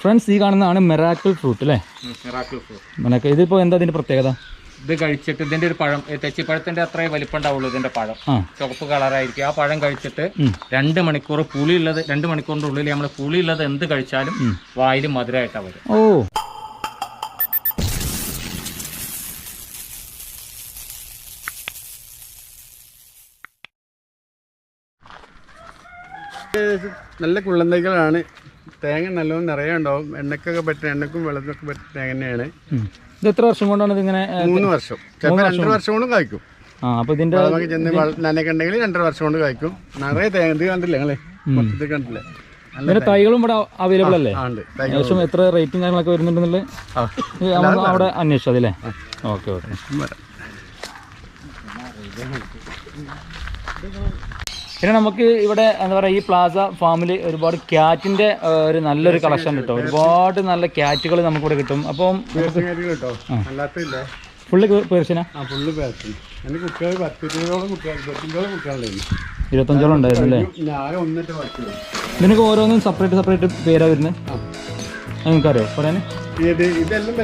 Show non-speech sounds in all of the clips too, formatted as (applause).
Friends ഈ കാണുന്നതാണ് miracle fruit അല്ലേ മെറാക്കിൾ ഫ്രൂട്ട് മനക്ക് ഇതിപ്പോൾ എന്താ ഇതിന്റെ പ്രത്യേകത? ഇത് കഴിച്ചിട്ട് ഇതിന്റെ ഒരു പഴം തെച്ചിപ്പഴത്തിന്റെ അത്രേ വലിപ്പം ഉണ്ടാവുള്ളൂ ഇതിന്റെ പഴം. ചുവപ്പ് കളറായിരിക്കും. ആ പഴം കഴിച്ചിട്ട്. രണ്ട് മണിക്കൂർ പുളിയുള്ളത് രണ്ട് മണിക്കൂറിന്റെ ഉള്ളിൽ നമ്മൾ പുളിയുള്ളത് എന്ത് കഴിച്ചാലും വായിൽ മധുരമായിട്ടാണ് വരും. ഓ. നല്ല കുള്ളന്തൈകളാണ് തേങ്ങ നല്ലോണം നിറയെ ഉണ്ടാവും. എണ്ണക്കൊക്കെ പറ്റുന്ന എണ്ണക്കും വെള്ളത്തിനൊക്കെ പറ്റുന്ന തേങ്ങ തന്നെയാണ്. ഇത് എത്ര വർഷം കൊണ്ടാണ് ഇതിങ്ങനെ മൂന്ന് വർഷം. ചിലപ്പോൾ രണ്ടര വർഷം കൊണ്ടും കായ്ക്കും. ആ അപ്പോൾ ഇതിന്റെ നമുക്ക് ചെന്ന് നനയൊക്കെ ഉണ്ടെങ്കിൽ രണ്ടര വർഷം കൊണ്ട് കായ്ക്കും. നിറയെ തേങ്ങ ഇത് കണ്ടില്ലേ ഞങ്ങളെ മൊത്തത്തിൽ കണ്ടില്ലേ? ഇതിന്റെ തൈകളും ഇവിടെ അവൈലബിൾ അല്ലേ? ഏകദേശം എത്ര റേറ്റും കാര്യങ്ങളൊക്കെ വരുന്നുണ്ടെന്നുള്ളത്. ഇത് അവിടെ അന്വേഷിച്ചത് അല്ലേ? Okay okay. പിന്നെ നമുക്ക് ഇവിടെ എന്താ പറയുക ഈ പ്ലാസ ഫാമിൽ ഒരുപാട് ക്യാറ്റിന്റെ ഒരു നല്ലൊരു കളക്ഷൻ കിട്ടും. ഒരുപാട് നല്ല ക്യാറ്റുകൾ നമുക്ക് ഇവിടെ കിട്ടും? അപ്പം ഫുള്ള് പേർഷ്യനാ? ആ ഫുള്ള് പേർഷ്യൻ. എന്റെ കുട്ടികൾ പത്തിരുപതോളം കുട്ടികൾ ഇരുപത്തഞ്ചോളം കുട്ടികളുണ്ടായിരുന്നു. ഇരുപത്തഞ്ചോളം ഉണ്ടായിരുന്നു അല്ലേ നിനക്ക് ഓരോന്നും സെപ്പറേറ്റ് സെപ്പറേറ്റ് പേരാ വരുന്നത് നിങ്ങൾക്കറിയോ പറയാൻ ഇത് ഇതെല്ലാം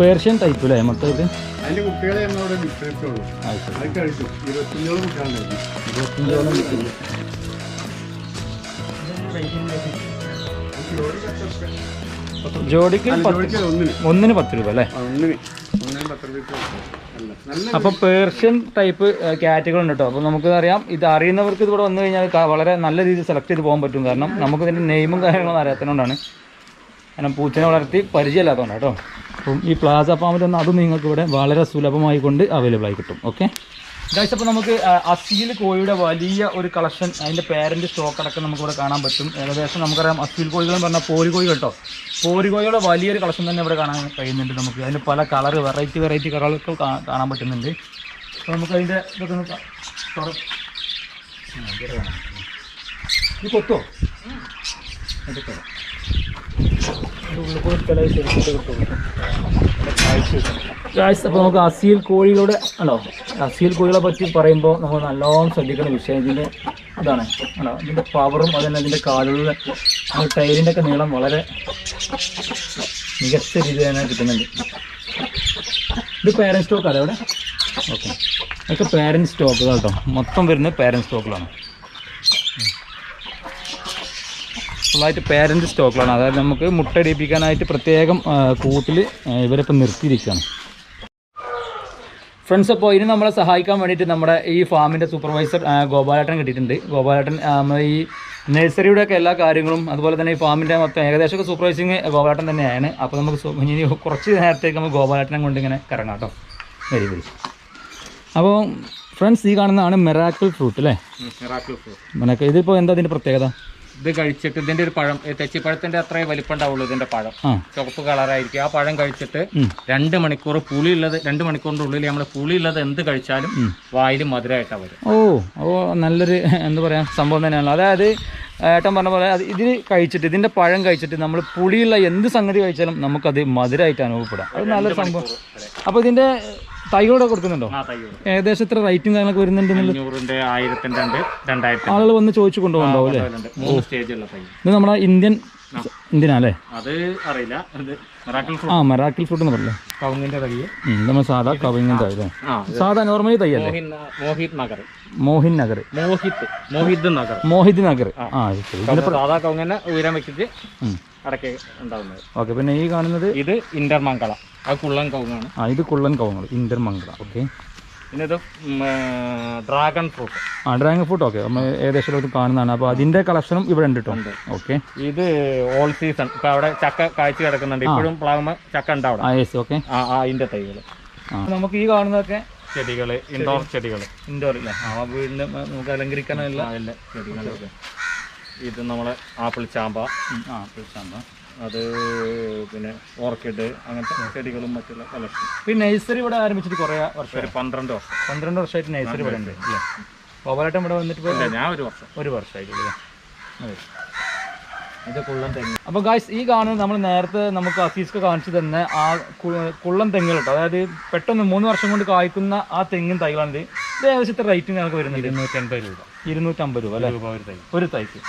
പേർഷ്യൻ ടൈപ്പ് അല്ലേ മൊത്തമായിട്ട് അതിന്റെ കുട്ടികളെ അത് കഴിച്ചു. കുട്ടികളുണ്ടായിരുന്നു ജോഡിക്ക് ഒന്നിന്. പത്ത് രൂപ അല്ലേ? അപ്പൊ പേർഷ്യൻ ടൈപ്പ് കാറ്റുകൾ ഉണ്ട് കേട്ടോ. അപ്പൊ നമുക്ക് അറിയാം ഇത് അറിയുന്നവർക്ക് ഇതിവിടെ വന്നു കഴിഞ്ഞാൽ വളരെ നല്ല രീതിയിൽ സെലക്ട് ചെയ്ത് പോകാൻ പറ്റും. കാരണം നമുക്ക് ഇതിന്റെ നെയിമും കാര്യങ്ങളും അറിയാത്തതുകൊണ്ടാണ്. കാരണം പൂച്ചനെ വളർത്തി പരിചയമില്ലാത്തതുകൊണ്ടാണ് കേട്ടോ. അപ്പം ഈ പ്ലാസ ഫാമിൽ നിന്ന് അതും നിങ്ങൾക്ക് ഇവിടെ വളരെ സുലഭമായി കൊണ്ട് അവൈലബിൾ ആയി കിട്ടും. ഓക്കെ ഗൈസ് അപ്പോൾ നമുക്ക് അസീൽ കോഴിയുടെ വലിയ ഒരു കളക്ഷൻ അതിന്റെ പേരന്റ് സ്റ്റോക്ക് അടക്കം നമുക്കിവിടെ കാണാൻ പറ്റും. ഏകദേശം നമുക്കറിയാം അസീൽ കോഴികൾ എന്ന് പറഞ്ഞാൽ പോരി കോഴി കേട്ടോ. പോരി കോഴിയുടെ വലിയൊരു കളക്ഷൻ തന്നെ ഇവിടെ കാണാൻ കഴിയുന്നുണ്ട് നമുക്ക്. അതിന്റെ പല കളർ വെറൈറ്റി വെറൈറ്റി കളറുകൾ കാണാൻ പറ്റുന്നുണ്ട്. അപ്പോൾ നമുക്ക് അതിന്റെ ഇതൊക്കെ ഒന്ന് കൊത്തോ? അപ്പോൾ നമുക്ക് അസീൽ കോഴികളുടെ ആണോ അസീൽ കോഴികളെ പറ്റി പറയുമ്പോൾ നമ്മൾ നല്ലോണം ശ്രദ്ധിക്കുന്ന വിഷയം. ഇതിന്റെ അതാണ് ആണോ ഇതിന്റെ പവറും അതുതന്നെ അതിന്റെ കാലുകളുടെ ടൈലിന്റെ ഒക്കെ നീളം വളരെ മികച്ച രീതിയിൽ തന്നെ കിട്ടുന്നുണ്ട്. ഇത് പാരന്റ് സ്റ്റോക്കാണ് അവിടെ? ഓക്കെ ഇതൊക്കെ പാരന്റ് സ്റ്റോക്കുകൾ കേട്ടോ. മൊത്തം വരുന്നത് പാരന്റ് സ്റ്റോക്കുകളാണ് ഫുള്ളായിട്ട് പാരന്റ് സ്റ്റോക്കിലാണ് അതായത് നമുക്ക് മുട്ടടിപ്പിക്കാനായിട്ട് പ്രത്യേകം കൂട്ടിൽ ഇവരിപ്പോൾ നിർത്തിയിരിക്കുകയാണ്. ഫ്രണ്ട്സ് അപ്പോൾ ഇനി നമ്മളെ സഹായിക്കാൻ വേണ്ടിയിട്ട് നമ്മുടെ ഈ ഫാമിന്റെ സൂപ്പർവൈസർ ഗോപാലേട്ടൻ കിട്ടിയിട്ടുണ്ട്. ഗോപാലേട്ടൻ നമ്മുടെ ഈ നഴ്സറിയുടെ ഒക്കെ എല്ലാ കാര്യങ്ങളും അതുപോലെ തന്നെ ഈ ഫാമിന്റെ മൊത്തം ഏകദേശമൊക്കെ സൂപ്പർവൈസിങ് ഗോപാലേട്ടൻ തന്നെയാണ്. അപ്പോൾ നമുക്ക് ഇനി കുറച്ച് നേരത്തേക്ക് നമുക്ക് ഗോപാലേട്ടനെ കൊണ്ട് ഇങ്ങനെ കറങ്ങാം കേട്ടോ. Very very. അപ്പോൾ ഫ്രണ്ട്സ് ഈ കാണുന്നതാണ് മെറാക്കിൾ ഫ്രൂട്ട് അല്ലേ? മെറാക്കിൾ ഫ്രൂട്ട് ഇതിപ്പോൾ എന്താ ഇതിന്റെ പ്രത്യേകത? ഇത് കഴിച്ചിട്ട് ഇതിന്റെ ഒരു പഴം തെച്ചിപ്പഴത്തിന്റെ അത്രേ വലിപ്പം ഉണ്ടാവുള്ളൂ ഇതിന്റെ പഴം. ചുവപ്പ് കളറായിരിക്കും. ആ പഴം കഴിച്ചിട്ട്. രണ്ട് മണിക്കൂർ പുളിയുള്ളത് രണ്ട് മണിക്കൂറിന്റെ ഉള്ളിൽ നമ്മൾ പുളിയുള്ളത് എന്ത് കഴിച്ചാലും വായിൽ മധുരമായിട്ടാണ് വരും. ഓ ഓ നല്ലൊരു എന്താ പറയാ സംഭവം തന്നെയാണല്ലോ. അതായത് ഏട്ടൻ പറഞ്ഞ പോലെ അത് ഇതിൽ കഴിച്ചിട്ട് ഇതിന്റെ പഴം കഴിച്ചിട്ട് നമ്മൾ പുളിയുള്ള എന്ത് സംഗതി കഴിച്ചാലും നമുക്കത് മധുരമായിട്ട് അനുഭവപ്പെടാം. അത് നല്ലൊരു സംഭവം. അപ്പോൾ ഇതിന്റെ തൈകളോടെ കൊടുക്കുന്നുണ്ടോ? ഏകദേശം എത്ര റേറ്റും കാര്യങ്ങളൊക്കെ വരുന്നുണ്ട് ആളുകൾ വന്ന് ചോദിച്ചു തൈ. ഇത് നമ്മുടെ ഇന്ത്യൻ ഇന്ത്യനാല്ലേ അത് അറിയില്ല. ആ മെറാക്കിൾ ഫ്രൂട്ട് എന്ന് പറഞ്ഞല്ലേ കവുങ്ങിന്റെ തൈ ഉം, നമ്മൾ സാധാ കവിങ്ങിന്റെ തൈ അല്ലേ ആ സാധാ നോർമലി തൈ അല്ലേ മോഹിൻ മോഹിത് നഗർ. മോഹിൻ നഗർ. മോഹിത് മോഹിത് നഗർ. മോഹിത് നഗർ. ആ. ശരി. സാധാ കവുങ്ങനെ ഉയരം വെച്ചിട്ട് അടക്കെ ഉണ്ടാവുന്നത്. ഓക്കെ പിന്നെ ഈ കാണുന്നത് ഇത് ഇന്റർമംഗള ആ കുള്ളൻ കവുങ്ങാണ്. ആ ഇത് കുള്ളൻ കവുങ്ങൾ ഇന്റർമംഗള ഓക്കെ. പിന്നെ ഇത് ഡ്രാഗൺ ഫ്രൂട്ട്. ആ ഡ്രാഗൺ ഫ്രൂട്ട് ഓക്കെ. നമ്മൾ ഏകദേശം ഇത് കാണുന്നതാണ്. അപ്പോൾ അതിന്റെ കളക്ഷനും ഇവിടെ ഉണ്ട് കേട്ടോ ഓക്കെ. ഇത് ഓൾ സീസൺ ഇപ്പോൾ അവിടെ ചക്ക കാഴ്ച കിടക്കുന്നുണ്ട്. ഇപ്പോഴും പ്ലാവുമ്പോൾ ചക്ക ഉണ്ടാവും ആ യെസ് ഓക്കെ. ആ ആ അതിന്റെ തൈകൾ നമുക്ക് ഈ കാണുന്നതൊക്കെ ചെടികൾ ഇൻഡോർ ചെടികൾ ഇൻഡോർ ഇല്ല? ആ വീടിന്റെ നമുക്ക് അലങ്കരിക്കാനുള്ള അതിലെ ചെടികളൊക്കെ ഇത് നമ്മളെ ആപ്പിൾ ചാമ്പ. ആപ്പിൾ ചാമ്പ. അത് പിന്നെ ഓർക്കിഡ് അങ്ങനത്തെ ചെടികളും മറ്റുള്ള കളക്ഷൻ. പിന്നെ നഴ്സറി ഇവിടെ ആരംഭിച്ചിട്ട് കുറേ വർഷം? ഒരു പന്ത്രണ്ട് വർഷം. പന്ത്രണ്ട് വർഷമായിട്ട് നഴ്സറി ഇവിടെ ഉണ്ട് അല്ലേ ഗോപാലേട്ടൻ ഇവിടെ വന്നിട്ട് പോയി ഞാൻ ഒരു വർഷം. ഒരു വർഷമായിട്ടില്ലേ അതെ. ഇത് കുള്ളം തെങ്ങ്. അപ്പോൾ ഗായ്സ് ഈ കാണുന്നത് നമ്മൾ നേരത്തെ നമുക്ക് അസീസ്ക്ക് കാണിച്ചു തന്ന ആ കുള്ളം കുള്ളൻ തെങ്ങുകൾ കേട്ടോ അതായത് പെട്ടെന്ന് മൂന്ന് വർഷം കൊണ്ട് കായ്ക്കുന്ന ആ തെങ്ങിൻ തൈകളാണ് ഇത് ഇത് ഏകദേശം ഇത്ര റേറ്റിംഗ് നമുക്ക് വരുന്നുണ്ട്? ഇരുന്നൂറ്റൻപത് രൂപ. ഇരുന്നൂറ്റമ്പത് രൂപ അല്ലേ? ഒരു തൈ. ഒരു തൈക്ക്.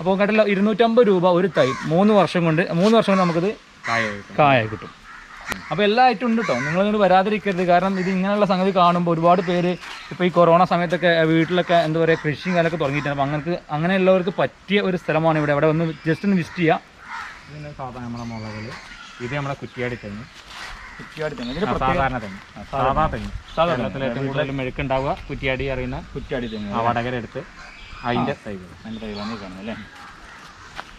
അപ്പോൾ കേട്ടല്ലോ ഇരുന്നൂറ്റമ്പത് രൂപ ഒരു തൈ. മൂന്ന് വർഷം കൊണ്ട് മൂന്ന് വർഷം കൊണ്ട് നമുക്കിത് കായ കിട്ടും. അപ്പോൾ എല്ലാ ഐറ്റം ഉണ്ട് കേട്ടോ നിങ്ങൾ ഇങ്ങോട്ട് വരാതിരിക്കരുത്. കാരണം ഇത് ഇങ്ങനെയുള്ള സംഗതി കാണുമ്പോൾ ഒരുപാട് പേര് ഇപ്പോൾ ഈ കൊറോണ സമയത്തൊക്കെ വീട്ടിലൊക്കെ എന്താ പറയുക കൃഷിയും കാലൊക്കെ തുടങ്ങിയിട്ടാണ്. അപ്പോൾ അങ്ങനത്തെ അങ്ങനെയുള്ളവർക്ക് പറ്റിയ ഒരു സ്ഥലമാണ് ഇവിടെ. അവിടെ ഒന്ന് ജസ്റ്റ് ഒന്ന് വിസിറ്റ് ചെയ്യുക സാധാരണ നമ്മുടെ മുളകൾ ഇത് നമ്മുടെ കുറ്റിയാടി തെങ്ങ് കുറ്റിയാടി തെങ്ങ്. സാധാരണ തെങ്ങ്. സാധാ തെങ്ങ് സാധാ കേരളത്തിൽ ഏറ്റവും കൂടുതൽ മെഴുക്കുണ്ടാവുക. കുറ്റിയാടി അറിയുന്ന കുറ്റിയാടി തെങ്ങ് ആ വടകര എടുത്ത് അതിന്റെ തൈകൾ അതിന്റെ തൈകളാണ് കാണുന്നത് അല്ലേ?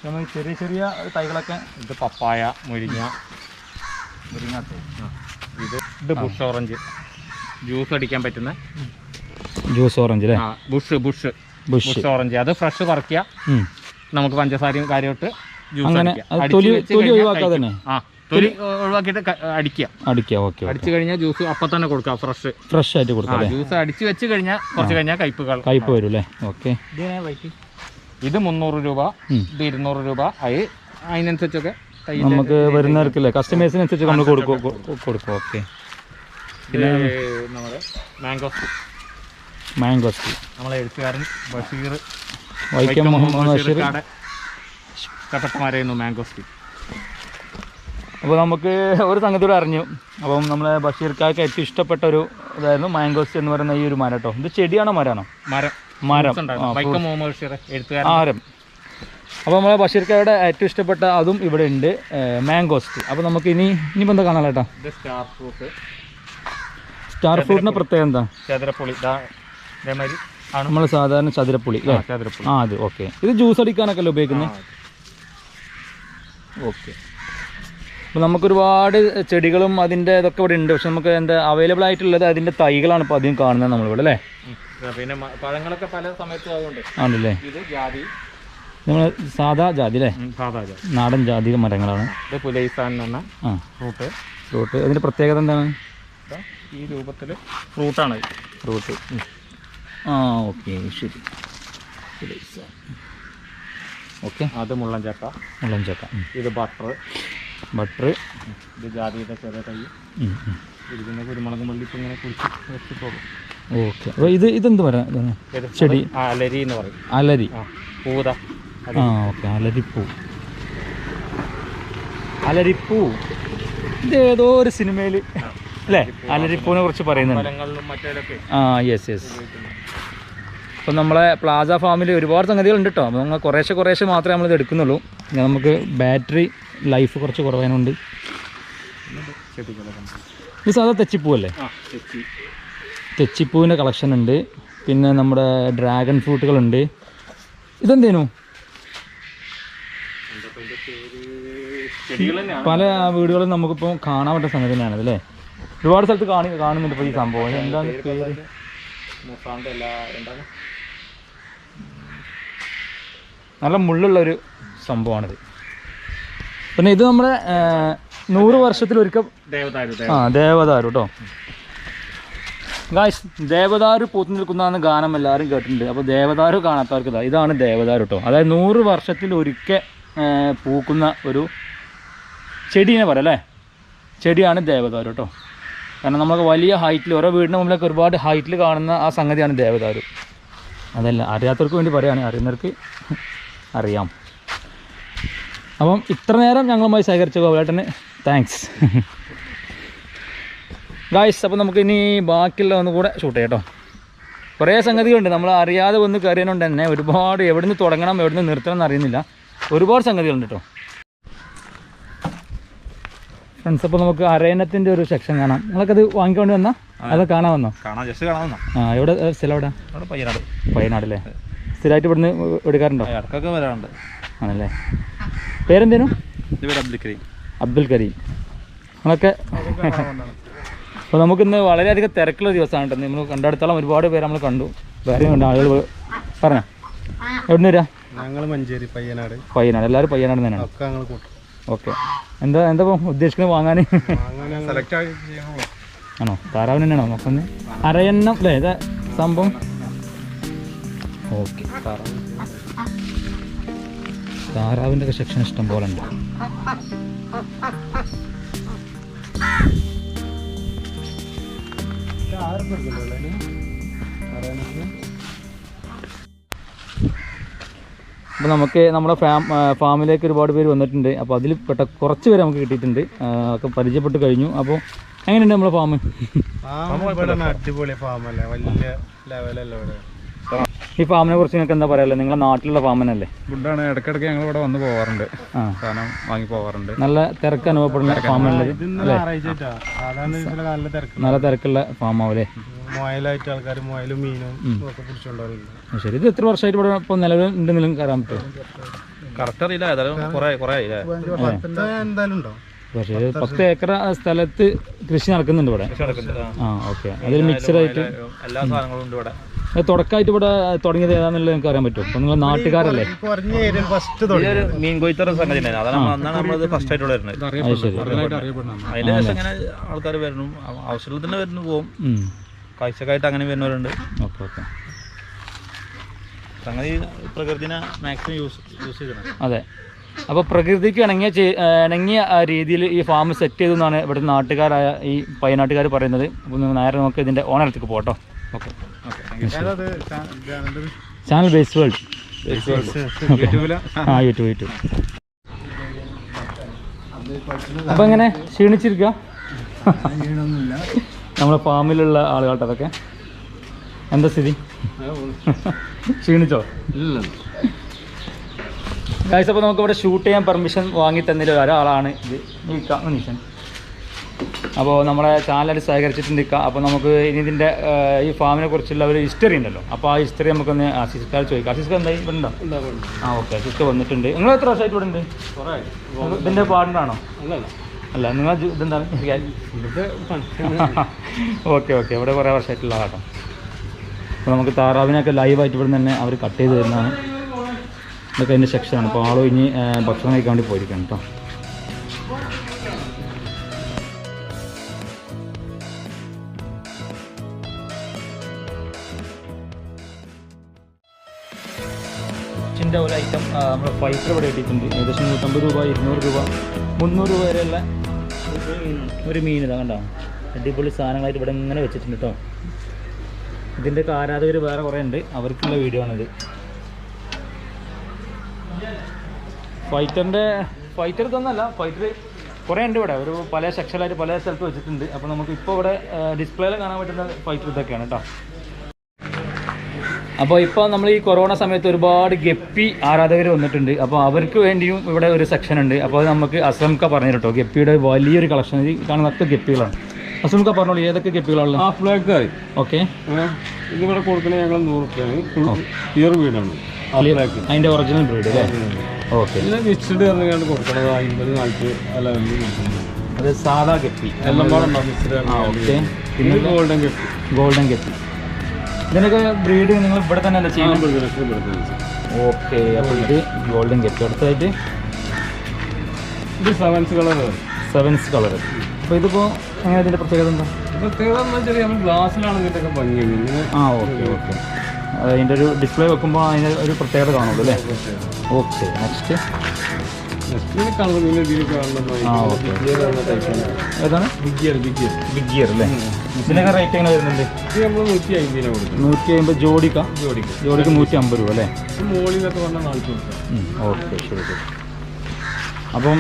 നമ്മൾ ചെറിയ ചെറിയ തൈകളൊക്കെ ഇത് പപ്പായ മുരിങ്ങ. മുരിങ്ങ തൈ. ഇത് ഇത് ബുഷ് ഓറഞ്ച്. ജ്യൂസ് അടിക്കാൻ പറ്റുന്ന ജ്യൂസ് ഓറഞ്ച് അല്ലേ? Bush bush. ബുഷ്. ഓറഞ്ച്. അത് ഫ്രഷ് പറിക്കുക. നമുക്ക് പഞ്ചസാരയും കാര്യമായിട്ട് ജ്യൂസ് അടിക്കുക. അത് അടിച്ച് വെച്ച് കഴിഞ്ഞാൽ ഒഴിവാക്കാതെ തന്നെ? ആ. തൊലി ഒഴിവാക്കിയിട്ട് ക- അടിക്കുക. അടിക്കുക ഓക്കെ അടിച്ചു കഴിഞ്ഞാൽ ജ്യൂസ് അപ്പം തന്നെ കൊടുക്കുക ഫ്രഷ്. ഫ്രഷ് ആയിട്ട് ആ കൊടുക്കാം അല്ലേ? ജ്യൂസ് അടിച്ചു വെച്ച് കഴിഞ്ഞാൽ കുറച്ച് കഴിഞ്ഞാൽ കയ്പ് കയ്പ് വരും അല്ലേ? ഓക്കെ. ഇത് മുന്നൂറ് രൂപ. ഇത് ഇരുന്നൂറ് രൂപ. അത് അതിനനുസരിച്ചൊക്കെ നമുക്ക് വരുന്നവർക്കില്ലേ കസ്റ്റമേഴ്സിനനുസരിച്ച് നമ്മൾ കൊടുക്കും ഓക്കെ. നമ്മുടെ മാംഗോസ് മാംഗോസ് നമ്മളെ എഴുത്തുകാരൻ ബഷീർ വൈക്കം മുഹമ്മദ് ബഷീർ കട്ടപ്പമാരായിരുന്നു മാംഗോസ്റ്റി അപ്പോൾ നമുക്ക് ഒരു സംഗതിയോട് അറിഞ്ഞു. അപ്പം നമ്മളെ ബഷീർക്കാർക്ക് ഏറ്റവും ഇഷ്ടപ്പെട്ട ഒരു ഇതായിരുന്നു മാംഗോസ് എന്ന് പറയുന്ന ഈ ഒരു മരം കേട്ടോ ഇത് ചെടിയാണോ മരമാണോ മരം. മരം. മരം അപ്പോൾ നമ്മളെ ബഷീർക്കാരുടെ ഏറ്റവും ഇഷ്ടപ്പെട്ട അതും ഇവിടെ ഉണ്ട് മാംഗോസ്റ്റ്. അപ്പോൾ നമുക്ക് ഇനി ഇനിയിപ്പോൾ എന്താ കാണാൻ കേട്ടോ സ്റ്റാർ ഫ്രൂട്ട്. സ്റ്റാർ ഫ്രൂട്ടിന്റെ പ്രത്യേകത എന്താ? ചതുരപ്പുളി. നമ്മൾ സാധാരണ ചതുരപ്പുളി ആ, അത് ഓക്കെ. ഇത് ജ്യൂസ് അടിക്കാനൊക്കെ അല്ലേ ഉപയോഗിക്കുന്നത് ഓക്കെ. അപ്പോൾ നമുക്കൊരുപാട് ചെടികളും അതിന്റെ ഇതൊക്കെ ഇവിടെ ഉണ്ട്. പക്ഷെ നമുക്ക് എന്താ അവൈലബിൾ ആയിട്ടുള്ളത് അതിന്റെ തൈകളാണ് ഇപ്പോൾ അധികം കാണുന്നത് നമ്മളിവിടെ അല്ലേ? പിന്നെ പഴങ്ങളൊക്കെ പല സമയത്തും അതുകൊണ്ട് ആണല്ലേ? ഇത് ജാതി. നമ്മൾ സാധാ ജാതി അല്ലേ? സാധാ ജാതി. നാടൻ ജാതി മരങ്ങളാണ്. ഇത് പുലൈസാൻ എന്ന ഫ്രൂട്ട്. ഫ്രൂട്ട്. അതിന്റെ പ്രത്യേകത എന്താണ്? ഈ രൂപത്തിൽ ഫ്രൂട്ടാണ് ഫ്രൂട്ട്. ആ ഓക്കെ ശരി. ഓക്കെ. അത് മുള്ളൻ ചക്ക മുള്ളൻ ചക്ക ഇത് ബട്ടർ. ബട്ടർ. ഇത് ജാതിയുടെ ചെറിയ തൈ. ഇതിന്റെ കുരുമുളകും വള്ളി ഇപ്പം ഇങ്ങനെ കുറിച്ച് വെച്ചിട്ടുള്ളൂ ഓക്കെ. അപ്പോൾ ഇത് ഇതെന്ത് മരം ചെടി. അലരി എന്ന് പറയും. അലരി. പൂത. ആ ഓക്കെ. അലരിപ്പൂ. അലരിപ്പൂ. ഇത് ഏതോ ഒരു സിനിമയിൽ അല്ലേ? അലരിപ്പൂവിനെ കുറിച്ച് പറയുന്നുണ്ട്. ആ യെസ് യെസ് അപ്പം നമ്മളെ പ്ലാസ ഫാമിൽ ഒരുപാട് സംഗതികളുണ്ട് കേട്ടോ അപ്പോൾ നമ്മൾ കുറേശ്ശെ കുറേശ്ശെ മാത്രമേ നമ്മളിത് എടുക്കുന്നുള്ളൂ. പിന്നെ നമുക്ക് ബാറ്ററി ലൈഫ് കുറച്ച് കുറവായതുകൊണ്ട്. ഇത് സാധാ തെച്ചിപ്പൂ അല്ലേ ആ തെച്ചി. തെച്ചിപ്പൂവിന്റെ കളക്ഷൻ ഉണ്ട് പിന്നെ നമ്മുടെ ഡ്രാഗൺ ഫ്രൂട്ടുകളുണ്ട്. ഇതെന്തേനു? പല വീടുകളും നമുക്കിപ്പോൾ കാണാൻ പറ്റുന്ന സംഗതി തന്നെയാണ് അല്ലേ? ഒരുപാട് സ്ഥലത്ത് കാണി കാണുന്നുണ്ട് ഇപ്പോൾ ഈ സംഭവം. എന്താണ് പേര്? മുസാന്റെ എല്ലാ എന്താണ്? നല്ല മുള്ളുള്ള ഒരു സംഭവമാണിത്. പിന്നെ ഇത് നമ്മുടെ നൂറ് വർഷത്തിൽ ഒരിക്കൽ ആ ദേവദാരു കേട്ടോ ഗായ്സ് ദേവദാരു പൂത്തു നിൽക്കുന്നതാണ് ഗാനം എല്ലാവരും കേട്ടിട്ടുണ്ട്. അപ്പോൾ ദേവദാരു കാണാത്തവർക്ക് ഇതാ ഇതാണ് ദേവദാരു കേട്ടോ അതായത് നൂറ് വർഷത്തിൽ ഒരിക്കൽ പൂക്കുന്ന ഒരു ചെടീനെ പറയാം അല്ലേ ചെടിയാണ് ദേവദാരു കേട്ടോ കാരണം നമ്മൾക്ക് വലിയ ഹൈറ്റിൽ ഓരോ വീടിന് മുമ്പിലൊക്കെ ഒരുപാട് ഹൈറ്റിൽ കാണുന്ന ആ സംഗതിയാണ് ദേവദാരു. അതല്ല അറിയാത്തവർക്ക് വേണ്ടി പറയുകയാണ് അറിയുന്നവർക്ക് അറിയാം. അപ്പം ഇത്ര നേരം ഞങ്ങളുമായി സഹകരിച്ച ഗോപാലേട്ടന് താങ്ക്സ് ഗായ്സ് അപ്പം നമുക്ക് ഇനി ബാക്കിയുള്ള ഒന്ന് കൂടെ ഷൂട്ട് ചെയ്യാം കേട്ടോ. കുറേ സംഗതികളുണ്ട്. നമ്മൾ അറിയാതെ വന്ന് കയറിയതുകൊണ്ട് തന്നെ ഒരുപാട് എവിടെ നിന്ന് തുടങ്ങണം എവിടെ നിന്ന് നിർത്തണം എന്ന് അറിയുന്നില്ല. ഒരുപാട് സംഗതികളുണ്ട് കേട്ടോ. ഫ്രണ്ട്സ് അപ്പോൾ നമുക്ക് അരയണത്തിന്റെ ഒരു സെക്ഷൻ കാണാം. അത് വാങ്ങിക്കൊണ്ട് വന്നാ? അത് കാണാൻ വന്നോ? കാണാൻ ജസ്റ്റ് ആ എവിടെ സ്ഥലം എവിടെ? അവിടെ പയ്യനാട്. അല്ലേ സ്ഥിരമായിട്ട് ഇവിടുന്ന് എടുക്കാറുണ്ടോ? ഇടക്കൊക്കെ വരാറുണ്ട്. ആണല്ലേ. പേരെന്തേനു? അബ്ദുൽ അബ്ദുൽ അബ്ദുൽ കരീം നിങ്ങളൊക്കെ അപ്പോൾ നമുക്കിന്ന് വളരെയധികം തിരക്കുള്ള ദിവസമാണ് കേട്ടോ നമ്മൾ കണ്ടെടുത്തോളം ഒരുപാട് പേര് നമ്മൾ കണ്ടു. വേറെ ഉണ്ട് ആളുകൾ പറഞ്ഞോ. എവിടെ വരാ? ഞങ്ങൾ മഞ്ചേരി പയ്യനാട്. പയ്യനാട്. എല്ലാവരും പയ്യനാട് തന്നെയാണ്. ഓക്കെ എന്താ എന്താ ഉദ്ദേശിക്കുന്നത് വാങ്ങാൻ? ആണോ? താറാവിന് തന്നെയാണോ നോക്കുന്നത്? അരയന്നം അല്ലേ? ഇതാ സംഭവം. ഓക്കെ താറാവ് താറാവിന്റെ ഒക്കെ സെക്ഷൻ ഇഷ്ടം പോലെ ഉണ്ട്. അപ്പോൾ നമുക്ക് നമ്മുടെ ഫാം ഫാമിലേക്ക് ഒരുപാട് പേര് വന്നിട്ടുണ്ട്. അപ്പോൾ അതിൽ പെട്ട കുറച്ച് പേര് നമുക്ക് കിട്ടിയിട്ടുണ്ട്. ഒക്കെ പരിചയപ്പെട്ട് കഴിഞ്ഞു. അപ്പോൾ എങ്ങനെയുണ്ട് നമ്മുടെ ഫാം? അടിപൊളി ഫാമല്ലേ വലിയ ലെവലല്ലേ ഇവിടെ? ഈ ഫാമിനെ കുറിച്ച് നിങ്ങൾക്ക് എന്താ പറയാല്ലേ നിങ്ങളുടെ നാട്ടിലുള്ള ഫാമിനല്ലേ ഫുഡാണ് ഇടയ്ക്കിടയ്ക്ക് ഞങ്ങൾ ഇവിടെ വന്ന് പോവാറുണ്ട്. സാധനം വാങ്ങി പോവാറുണ്ട്. നല്ല തിരക്ക് അനുഭവപ്പെടുന്ന ഫാമല്ലേ? നല്ല തിരക്കുള്ള ഫാമാവല്ലേ? മുയലായിട്ട് ആൾക്കാർ മുയലും മീനും ഒക്കെ പിടിച്ചോണ്ടാവില്ല ശരി. ഇത് എത്ര വർഷമായിട്ട് ഇവിടെ ഇപ്പൊ നിലവിൽ ഉണ്ടെങ്കിലും കയറാൻ പറ്റും കറക്റ്റ് അറിയില്ല. ഏതായാലും കുറെ കുറെ ആയില്ലേ? എന്തായാലും ഉണ്ടോ? പക്ഷേ പത്ത് ഏക്കർ സ്ഥലത്ത് കൃഷി നടക്കുന്നുണ്ട് ഇവിടെ? ആ ഓക്കെ. അതിൽ മിക്സഡ് ആയിട്ട് എല്ലാ സാധനങ്ങളും ഉണ്ട് ഇവിടെ. തുടക്കായിട്ട് തുടക്കമായിട്ട് ഇവിടെ തുടങ്ങിയത് ഏതാണെന്നുള്ളത് നിങ്ങൾക്ക് അറിയാൻ പറ്റും നിങ്ങൾ നാട്ടുകാരല്ലേ? ഫസ്റ്റ് മീൻ കൊയ്ത്തറ സംഗതി അതാണ് നമ്മൾ ഫസ്റ്റ് ആയിട്ട് വരുന്നത്. അതിന്റെ ശേഷം അങ്ങനെ ആൾക്കാർ വരുന്നു. ആവശ്യത്തിന് വരുന്നു പോകും. കാഴ്ചക്കായിട്ട് അങ്ങനെ വരുന്നവരുണ്ട്. Okay okay. സംഗതി പ്രകൃതിനെ മാക്സിമം യൂസ് യൂസ് ചെയ്യണം. അതെ. അപ്പോൾ പ്രകൃതിക്ക് ഇണങ്ങിയ ഇണങ്ങിയ രീതിയിൽ ഈ ഫാം സെറ്റ് ചെയ്തു എന്നാണ് ഇവിടുത്തെ നാട്ടുകാരായ ഈ പയ്യനാട്ടുകാർ പറയുന്നത്. അപ്പോൾ നിങ്ങൾ നേരെ നമുക്ക് ഇതിന്റെ ഓണറത്തേക്ക് പോട്ടോ ഓക്കെ ചാനൽ ബേസ് വേൾഡ് ആ യൂട്യൂബ് യൂട്യൂബ് അപ്പം എങ്ങനെ ക്ഷീണിച്ചിരിക്കുക നമ്മുടെ ഫാമിലുള്ള ആളുകളുടെ അതൊക്കെ. എന്താ സ്ഥിതി? ക്ഷീണിച്ചോ? ഗായ്സ് അപ്പോൾ നമുക്ക് ഇവിടെ ഷൂട്ട് ചെയ്യാൻ പെർമിഷൻ വാങ്ങി തന്നതിൽ ഒരാളാണ്. ഇത് നീക്ക നീശൻ അപ്പോൾ നമ്മളെ ചാനൽ സഹകരിച്ചിട്ടുണ്ട് നിൽക്കുക അപ്പോൾ നമുക്ക് ഇനി ഇതിന്റെ ഈ ഫാമിനെ കുറിച്ചുള്ള ഒരു ഹിസ്റ്ററി ഉണ്ടല്ലോ. അപ്പോൾ ആ ഹിസ്റ്ററി നമുക്കൊന്ന് അസിസ്കാർ ചോദിക്കാം. അസിസ്ക എന്തായി? ഇവിടെ ഉണ്ടോ? ആ ഓക്കെ. അസിസ്ക വന്നിട്ടുണ്ട്. നിങ്ങൾ എത്ര വർഷമായിട്ട് ഇവിടെ ഉണ്ട്? ഇതിന്റെ പാടുണ്ടാണോ അല്ല നിങ്ങൾ ജു- ഇതെന്താണ്? Okay (laughs) okay. ഇവിടെ കുറേ വർഷമായിട്ടുള്ള ആട്ടോ അപ്പോൾ നമുക്ക് താറാവിനൊക്കെ ലൈവായിട്ട് ഇവിടെ തന്നെ അവർ കട്ട് ചെയ്ത് തരുന്നതാണ്. ഇതൊക്കെ അതിന്റെ സെക്ഷനാണ് അപ്പോൾ ആളും ഇനി ഭക്ഷണം കഴിക്കാൻ വേണ്ടി പോയിരിക്കണം കേട്ടോ ഒരു ഐറ്റം നമ്മൾ ഫൈറ്റർ ഇവിടെ കിട്ടിയിട്ടുണ്ട്. ഏകദേശം നൂറ്റമ്പത് രൂപ ഇരുന്നൂറ് രൂപ മുന്നൂറ് രൂപ വരെയുള്ള ഒരു മീൻ ഇതാ കണ്ടോ? അടിപൊളി സാധനങ്ങളായിട്ട് ഇവിടെ ഇങ്ങനെ വെച്ചിട്ടുണ്ട് കേട്ടോ ഇതിന്റെ ആരാധകർ വേറെ കുറേ ഉണ്ട്. അവർക്കുള്ള വീഡിയോ ആണിത്. ഫൈറ്ററിന്റെ ഫൈറ്റർ ഇതൊന്നല്ല ഫൈറ്റർ കുറേ ഉണ്ട് ഇവിടെ. ഒരു പല സെക്ഷനായിട്ട് പല സ്ഥലത്ത് വെച്ചിട്ടുണ്ട്. അപ്പോൾ നമുക്ക് ഇപ്പോൾ ഇവിടെ ഡിസ്പ്ലേയിൽ കാണാൻ പറ്റുന്ന ഫൈറ്റർ ഇതൊക്കെയാണ് കേട്ടോ അപ്പോൾ ഇപ്പോൾ നമ്മൾ ഈ കൊറോണ സമയത്ത് ഒരുപാട് ഗപ്പി ആരാധകർ വന്നിട്ടുണ്ട്. അപ്പോൾ അവർക്ക് വേണ്ടിയും ഇവിടെ ഒരു സെക്ഷൻ ഉണ്ട്. അപ്പോൾ അത് നമുക്ക് അസംക പറഞ്ഞു കേട്ടോ ഗപ്പിയുടെ വലിയൊരു കളക്ഷൻ കാണുന്നൊക്കെ ഗപ്പികളാണ്. അസംക പറഞ്ഞോളൂ ഏതൊക്കെ ഗപ്പികളാണ് ഹാഫ് ആയി ഓക്കെ. ഇതിവിടെ കൊടുക്കുന്നത് ഞങ്ങൾ നൂറ് റുപ്യാണ് പ്യൂർ വീടാണ്. അതിന്റെ ഒറിജിനൽ ബ്രീഡ് അല്ലേ? ഓക്കെ. മിക്സ്ഡ് ഇറങ്ങിയാണ് കൊടുക്കുന്നത് അമ്പത് നാൽപ്പത് കൊടുക്കുന്നത് അത് സാധാ ഗപ്പി. എല്ലാം പാടുണ്ടോ? Mixed okay. പിന്നെ ഗോൾഡൻ ഗപ്പി. Golden guppy. ഇതിനൊക്കെ ബ്രീഡ് നിങ്ങൾ ഇവിടെ തന്നെ അല്ലേ ചെയ്യുന്നത്? കൊടുക്കുന്നത് ഓക്കെ അപ്പോൾ ഇത് ഗോൾഡൻ ഗെറ്റ് അടുത്തായിട്ട് ഇത് സെവൻസ് കളർ സെവൻസ് കളർ അപ്പോൾ ഇതിപ്പോൾ എങ്ങനെ ഇതിന്റെ പ്രത്യേകത എന്താ? പ്രത്യേകത എന്ന് വെച്ചാൽ നമ്മൾ ഗ്ലാസ്സിലാണ് ഇതിന്റെയൊക്കെ ഭംഗി ആ ഓക്കെ ഓക്കെ അതിന്റെ ഒരു ഡിസ്പ്ലേ വെക്കുമ്പോൾ അതിന് ഒരു പ്രത്യേകത കാണുള്ളൂ അല്ലേ? ഓക്കെ നെക്സ്റ്റ് ഏതാണ്? ബിഗ് ഗിയർ അല്ലേ? ഇതിനൊക്കെ റേറ്റ് എങ്ങനെ വരുന്നുണ്ട്? നൂറ്റി അമ്പത് ജോഡിക്ക? ജോഡിക്ക്. നൂറ്റി അമ്പത് രൂപ. അല്ലേ ഓക്കെ ശരി ശരി. അപ്പം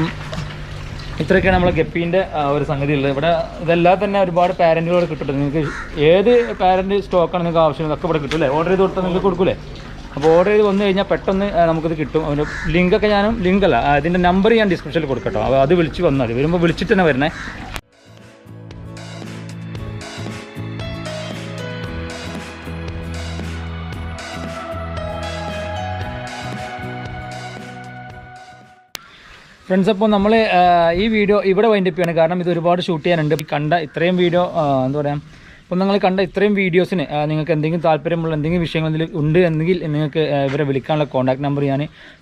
ഇത്രയൊക്കെയാണ് നമ്മളെ ഗപ്പീന്റെ ഒരു സംഗതി ഉള്ളത്. ഇവിടെ ഇതെല്ലാം തന്നെ ഒരുപാട് പാരന്റുകൾ കിട്ടും നിങ്ങൾക്ക് ഏത് പാരന്റ് സ്റ്റോക്കാണ് നിങ്ങൾക്ക് ആവശ്യം ഇതൊക്കെ ഇവിടെ കിട്ടും അല്ലേ? ഓർഡർ ചെയ്ത് കൊടുത്താൽ നിങ്ങൾക്ക് കൊടുക്കൂലേ? അപ്പോൾ ഓർഡർ ചെയ്ത് വന്നു കഴിഞ്ഞാൽ പെട്ടെന്ന് നമുക്കിത് കിട്ടും. അതിന്റെ ലിങ്കൊക്കെ ഞാനും ലിങ്കല്ല അതിന്റെ നമ്പർ ഞാൻ ഡിസ്ക്രിപ്ഷനിൽ കൊടുക്കട്ടോ. അത് വിളിച്ച് വന്നാൽ മതി. വരുമ്പോൾ വിളിച്ചിട്ട് തന്നെ വരണേ. ഫ്രണ്ട്സ് അപ്പോൾ നമ്മൾ ഈ വീഡിയോ ഇവിടെ വൈൻഡപ്പ് ചെയ്യാണ്. കാരണം ഇത് ഒരുപാട് ഷൂട്ട് ചെയ്യാനുണ്ട്. കണ്ട ഇത്രയും വീഡിയോ എന്താ പറയുക അപ്പോൾ നിങ്ങൾ കണ്ട ഇത്രയും വീഡിയോസിന് നിങ്ങൾക്ക് എന്തെങ്കിലും താല്പര്യമുള്ള എന്തെങ്കിലും വിഷയങ്ങൾ ഉണ്ട് എന്നെങ്കിൽ നിങ്ങൾക്ക് ഇവരെ വിളിക്കാനുള്ള കോൺടാക്ട് നമ്പർ ഞാൻ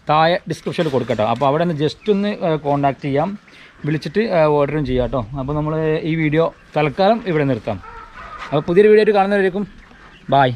താഴെ ഡിസ്ക്രിപ്ഷനിൽ കൊടുക്കട്ടോ. അപ്പോൾ അവിടെ നിന്ന് ജസ്റ്റ് ഒന്ന് കോൺടാക്ട് ചെയ്യാം. വിളിച്ചിട്ട് ഓർഡറും ചെയ്യാം കേട്ടോ. അപ്പോൾ നമ്മൾ ഈ വീഡിയോ തൽക്കാലം ഇവിടെ നിർത്താം. അപ്പോൾ പുതിയൊരു വീഡിയോ ആയിട്ട് കാണുന്നവരേക്കും ബായ്